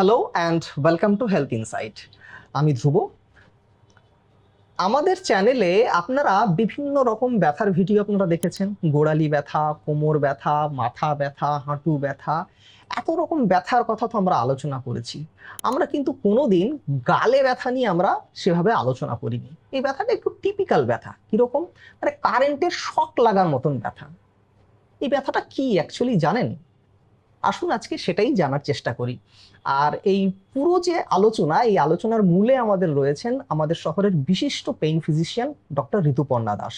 Hello and welcome to health insight আমি ধ্রুব। আমাদের চ্যানেলে আপনারা বিভিন্ন রকম ব্যথার ভিডিও আপনারা দেখেছেন। গোড়ালি ব্যথা, কোমর ব্যথা, মাথা ব্যথা, হাঁটু ব্যথা। এত রকম ব্যথার কথা তো আমরা আলোচনা করেছি। আমরা কিন্তু কোনোদিন গালে ব্যথা নিয়ে আমরা সেভাবে আলোচনা করিনি। এই ব্যথাটা একটু টিপিক্যাল ব্যথা। কীরকম? মানে কারেন্টের শক লাগার মতন ব্যথা। এই ব্যথাটা কি অ্যাকচুয়ালি জানেন? আসুন আজকে সেটাই জানার চেষ্টা করি। আর এই পুরো যে আলোচনা এই আলোচনার মূলে আমাদের রয়েছেন আমাদের শহরের বিশিষ্ট pain physician doctor Rituparna Das.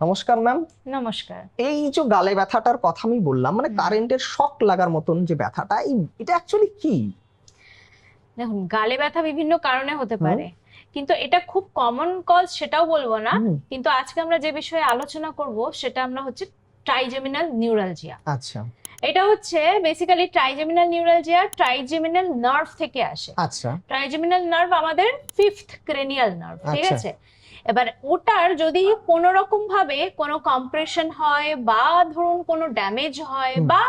নমস্কার ম্যাম নমস্কার। এই যে গালে ব্যথাটার কথা আমি বললাম মানে কারেন্টের শক লাগার মতন যে ব্যথাটা এটা অ্যাকচুয়ালি কি? দেখুন গালে ব্যথা বিভিন্ন কারণে হতে পারে কিন্তু এটা খুব কমন কজ সেটাও বলব না কিন্তু আজকে আমরা যে বিষয়ে আলোচনা করব সেটা আমরা হচ্ছে ট্রাইজেমিনাল নিউরালজিয়া আচ্ছা। এটা হচ্ছে basically trigeminal neuralgia trigeminal nerve থেকে আসে। আচ্ছা। ট্রাইজেমিনাল নার্ভ আমাদের ফিফথ ক্রেনিয়াল নার্ভ ঠিক আচ্ছা। আছে? এবার ওটার যদি কোনো রকম ভাবে কোনো কম্প্রেশন হয় বা ধরুন কোনো ড্যামেজ হয় বা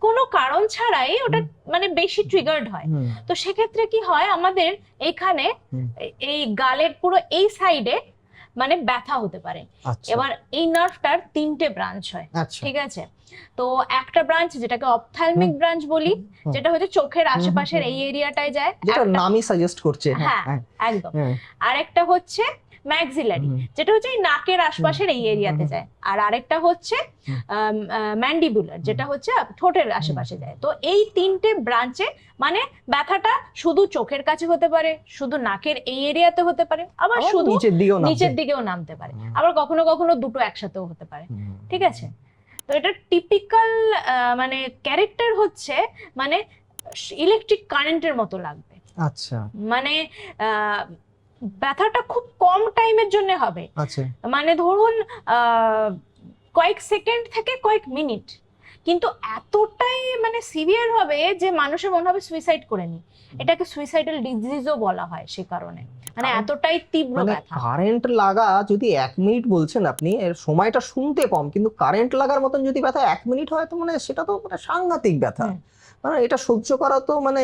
কোনো কারণ ছাড়াই ওটা মানে বেশি ট্রিগার্ড হয়। তো সেক্ষেত্রে কি হয় আমাদের এখানে এই গালের পুরো এই সাইডে মানে ব্যথা হতে পারে। আচ্ছা। এবার এই নার্ভটার তিনটে ব্রাঞ্চ হয়। আচ্ছা। ঠিক আছে? তো একটা ব্রাঞ্চ যেটাকে অপথ্যালমিক ব্রাঞ্চ বলি যেটা হচ্ছে চোখের আশেপাশের এই এরিয়াটায় যায়। যেটা নামই সাজেস্ট করছে হ্যাঁ একদম। হ্যাঁ, আরেকটা হচ্ছে ম্যাক্সিলারি যেটা হচ্ছে নাকের আশপাশের এই এরিয়াতে যায়। আর আরেকটা হচ্ছে ম্যান্ডিবুলার যেটা হচ্ছে ঠোঁটের আশেপাশে যায়। তো এই তিনটে ব্রাঞ্চে মানে ব্যথাটা শুধু চোখের কাছে হতে পারে শুধু নাকের এই এরিয়াতে হতে পারে আবার শুধু নিচের দিকেও নিচের দিকেও নামতে পারে। আবার কখনো কখনো দুটো একসাথেও হতে পারে। ঠিক আছে? তো এটা টিপিক্যাল মানে ক্যারেক্টার হচ্ছে মানে ইলেকট্রিক কারেন্টের মতো লাগবে। আচ্ছা। মানে ব্যথাটা খুব কম টাইমের জন্য হবে। আচ্ছা। মানে ধরুন কয়েক সেকেন্ড থেকে কয়েক মিনিট কিন্তু এতটাই মানে সিভিয়ার হবে যে মানুষের মনে হবে সুইসাইড করে নি। এটাকে সুইসাইডাল ডিজিজও বলা হয় সে কারণে। মানে এতটাই তীব্র মানে ব্যথা। কারেন্ট লাগা যদি এক মিনিট বলছেন আপনি এর সময়টা শুনতে কম কিন্তু কারেন্ট লাগার মতন যদি ব্যথা এক মিনিট হয় তো মানে সেটা তো মানে সাংঘাতিক ব্যথা। মানে এটা সহ্য করা তো মানে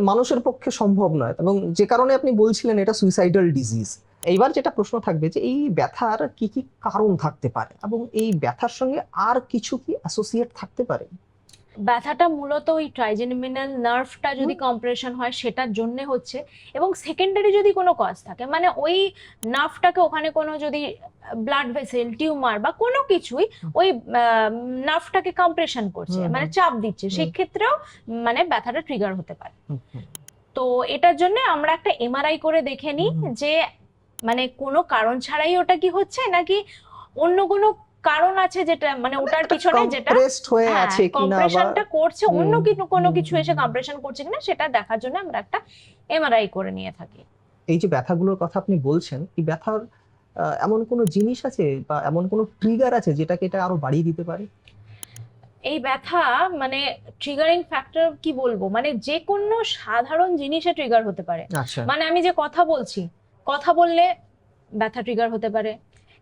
মানুষের পক্ষে সম্ভব নয়। এবং যে কারণে আপনি বলছিলেন এটা সুইসাইডাল ডিজিজ এইবার যেটা প্রশ্ন থাকবে যে এই ব্যথার কি কি কারণ থাকতে পারে? এবং এই ব্যথার সঙ্গে আর কিছু কি অ্যাসোসিয়েট থাকতে পারে? ব্যথাটা মূলত ওই ট্রাইজেমিনাল নার্ভটা যদি কম্প্রেশন হয় সেটার জন্য হচ্ছে। এবং সেকেন্ডারি যদি কোনো কজ থাকে মানে ওই নার্ভটাকে ওখানে কোনো যদি ব্লাড ভেসেল টিউমার বা কোনো কিছুই ওই নার্ভটাকে কম্প্রেশন করছে মানে চাপ দিচ্ছে। সেক্ষেত্রেও মানে ব্যথাটা ট্রিগার হতে পারে। তো এটার জন্য আমরা একটা এমআরআই করে দেখে নিই যে মানে কোনো কারণ ছাড়াই ওটা কি হচ্ছে নাকি অন্য কোনো কারণ আছে যেটা মানে ওটার পিছনে যেটা কম্প্রেসড হয়ে হ্যাঁ, আছে কিনা বা কম্প্রেশনটা করছে অন্য কিছু কোনো কিছু এসে কম্প্রেশন করছে কিনা সেটা দেখার জন্য আমরা একটা এমআরআই করে নিয়ে থাকি। এই যে ব্যথাগুলোর কথা আপনি বলছেন এই ব্যথার এমন কোনো জিনিস আছে বা এমন কোনো ট্রিগার আছে যেটাকে এটা আরও বাড়িয়ে দিতে পারে? এই ব্যথা মানে ট্রিগারিং ফ্যাক্টর কি বলব? মানে যে কোনো সাধারণ জিনিসে ট্রিগার হতে পারে। আচ্ছা। মানে আমি যে কথা বলছি কথা বললে ব্যথা ট্রিগার হতে পারে।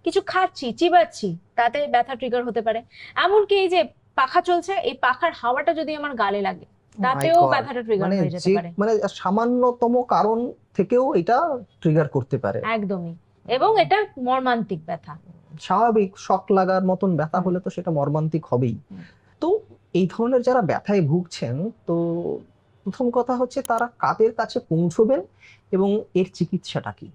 কিছু খাচ্ছি চিবাচ্ছি তাতে ব্যথা ট্রিগার হতে পারে। এমনকি এই যে পাখা চলছে এই পাখার হাওয়াটা যদি আমার গালে লাগে তাতেও Oh God. ব্যথাটা ট্রিগার মানে হয়ে যেতে পারে। মানে সামান্যতম কারণ থেকেও এটা ট্রিগার করতে পারে। একদমই। এবং এটা মর্মান্তিক ব্যথা। স্বাভাবিক শক লাগার মতন ব্যথা হলে তো সেটা মর্মান্তিক হবেই। তো এই ধরনের যারা ব্যথায় ভুগছেন তো প্রথম কথা হচ্ছে তারা কাদের কাছে পৌঁছবেন এবং এর চিকিৎসাটা কি?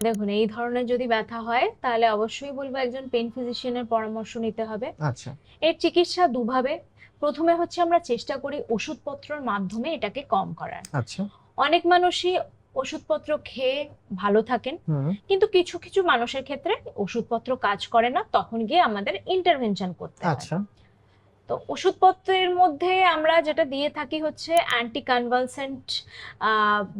দেখুন এই ধরনের যদি ব্যথা হয় তাহলে অবশ্যই বলব একজন পেন ফিজিশিয়ানের পরামর্শ নিতে হবে। আচ্ছা। এর চিকিৎসা দুভাবে। প্রথমে হচ্ছে আমরা চেষ্টা করি ওষুধপত্রের মাধ্যমে এটাকে কম করার। আচ্ছা। অনেক মানুষই ওষুধপত্র খেয়ে ভালো থাকেন কিন্তু কিছু কিছু মানুষের ক্ষেত্রে ওষুধপত্র কাজ করে না তখন গিয়ে আমাদের ইন্টারভেনশন করতে হয়। আচ্ছা। তো ওষুধপত্রের মধ্যে আমরা যেটা দিয়ে থাকি হচ্ছে অ্যান্টি কনভালসেন্ট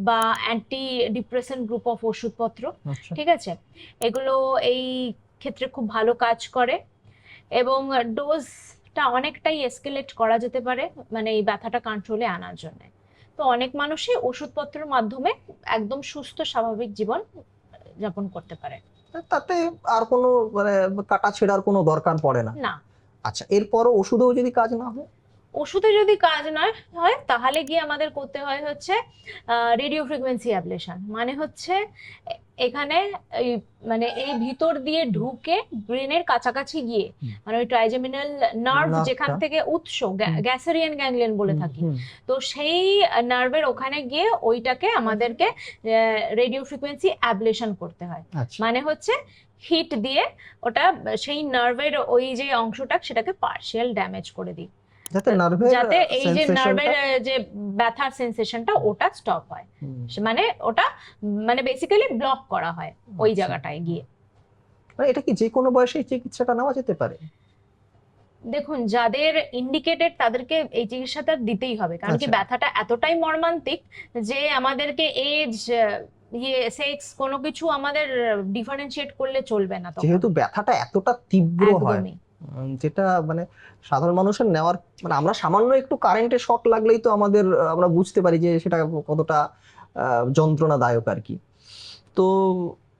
বা অ্যান্টি ডিপ্রেসেন্ট গ্রুপ অফ ওষুধপত্র আচ্ছা। ঠিক আছে? এগুলো এই ক্ষেত্রে খুব ভালো কাজ করে এবং ডোজটা অনেকটাই এসকেলেট করা যেতে পারে মানে এই ব্যথাটা কন্ট্রোলে আনার জন্য। তো অনেক মানুষই ওষুধপত্রের মাধ্যমে একদম সুস্থ স্বাভাবিক জীবন যাপন করতে পারে। তাতে আর কোনো মানে কাটা ছেঁড়ার কোনো দরকার পড়ে না? না। আচ্ছা এরপরও ওষুধেও যদি কাজ না হয়? ওষুধে যদি কাজ নয় হয় তাহলে গিয়ে আমাদের করতে হয় হচ্ছে রেডিও ফ্রিকোয়েন্সি অ্যাবলেশন মানে হচ্ছে এখানে মানে এই ভিতর দিয়ে ঢুকে ব্রেনের কাছাকাছি গিয়ে মানে ওই ট্রাইজেমিনাল নার্ভ যেখান থেকে উৎস গ্যাসেরিয়ান গ্যাংলিয়ন বলে থাকি। তো সেই নার্ভের ওখানে গিয়ে ওইটাকে আমাদেরকে রেডিও ফ্রিকোয়েন্সি অ্যাবলেশন করতে হয়। আচ্ছা। মানে হচ্ছে হিট দিয়ে ওটা সেই নার্ভের ওই যে অংশটা সেটাকে পার্শিয়াল ড্যামেজ করে দিই। যাতে নার্ভের যাতে এই যে নার্ভের যে ব্যথার সেন্সেশনটা ওটা স্টপ হয়। মানে ওটা মানে বেসিক্যালি ব্লক করা হয় ওই আচ্ছা। জায়গাটায় গিয়ে। মানে এটা কি যে কোনো বয়সে চিকিৎসাটা নেওয়া যেতে পারে? দেখুন যাদের ইন্ডিকেটেড তাদেরকে এই চিকিৎসাটা দিতেই হবে। কারণ কি আচ্ছা। ব্যথাটা এতটাই মর্মান্তিক যে আমাদেরকে এজ ইয়ে সেক্স কোনো কিছু আমাদের ডিফারেন্সিয়েট করলে চলবে না যেহেতু ব্যথাটা এতটা তীব্র হয় যেটা মানে সাধারণ মানুষের নেওয়ার মানে আমরা সামান্য একটু কারেন্টে শক লাগলেই তো আমাদের আমরা বুঝতে পারি যে সেটা কতটা যন্ত্রণাদায়ক আর কি। তো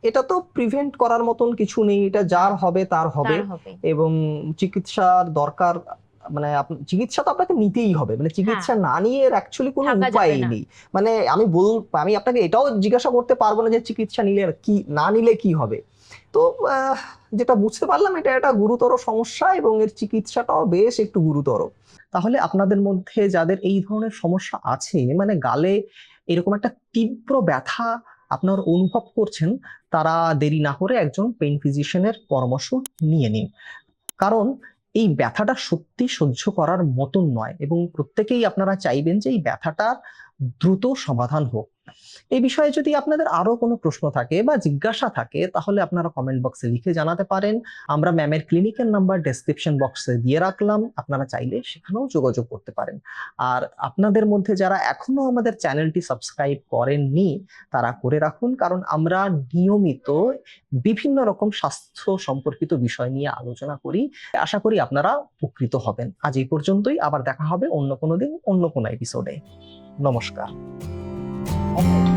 এটা তো প্রিভেন্ট করার মতন কিছু নেই এটা যার হবে। তার হবে। এবং চিকিৎসার দরকার মানে চিকিৎসা তো আপনাকে নিতেই হবে। মানে চিকিৎসা না নিয়ে অ্যাকচুয়ালি কোনো উপায় নেই। মানে আমি বল আমি আপনাকে এটাও জিজ্ঞাসা করতে পারব না যে চিকিৎসা নিলে কি না নিলে কি হবে। তো যেটা বুঝতে পারলাম এটা একটা গুরুতর সমস্যা এবং এর চিকিৎসাটাও বেশ একটু গুরুতর। তাহলে আপনাদের মধ্যে যাদের এই ধরনের সমস্যা আছে মানে গালে এরকম একটা তীব্র ব্যথা আপনার অনুভব করছেন তারা দেরি না করে একজন পেইন ফিজিশিয়ানের পরামর্শ নিয়ে নিন। কারণ এই ব্যথাটা সত্যি সহ্য করার মতন নয় এবং প্রত্যেকেই আপনারা চাইবেন যে এই ব্যথাটার দ্রুত সমাধান হোক। এই বিষয়ে যদি আপনাদের আরও কোনো প্রশ্ন থাকে বা জিজ্ঞাসা থাকে, তাহলে আপনারা কমেন্ট বক্সে লিখে জানাতে পারেন। আমরা ম্যামের ক্লিনিকের নাম্বার ডেসক্রিপশন বক্সে দিয়ে রাখলাম। আপনারা চাইলে সেখানেও যোগাযোগ করতে পারেন। আর আপনাদের মধ্যে যারা এখনও আমাদের চ্যানেলটি সাবস্ক্রাইব করেননি, তারা করে রাখুন। কারণ আমরা নিয়মিত বিভিন্ন রকম স্বাস্থ্য সম্পর্কিত বিষয় নিয়ে আলোচনা করি। আশা করি আপনারা উপকৃত হবেন। আজ এই পর্যন্তই। আবার দেখা হবে অন্য কোনো দিন, অন্য কোনো এপিসোডে নমস্কার। 我。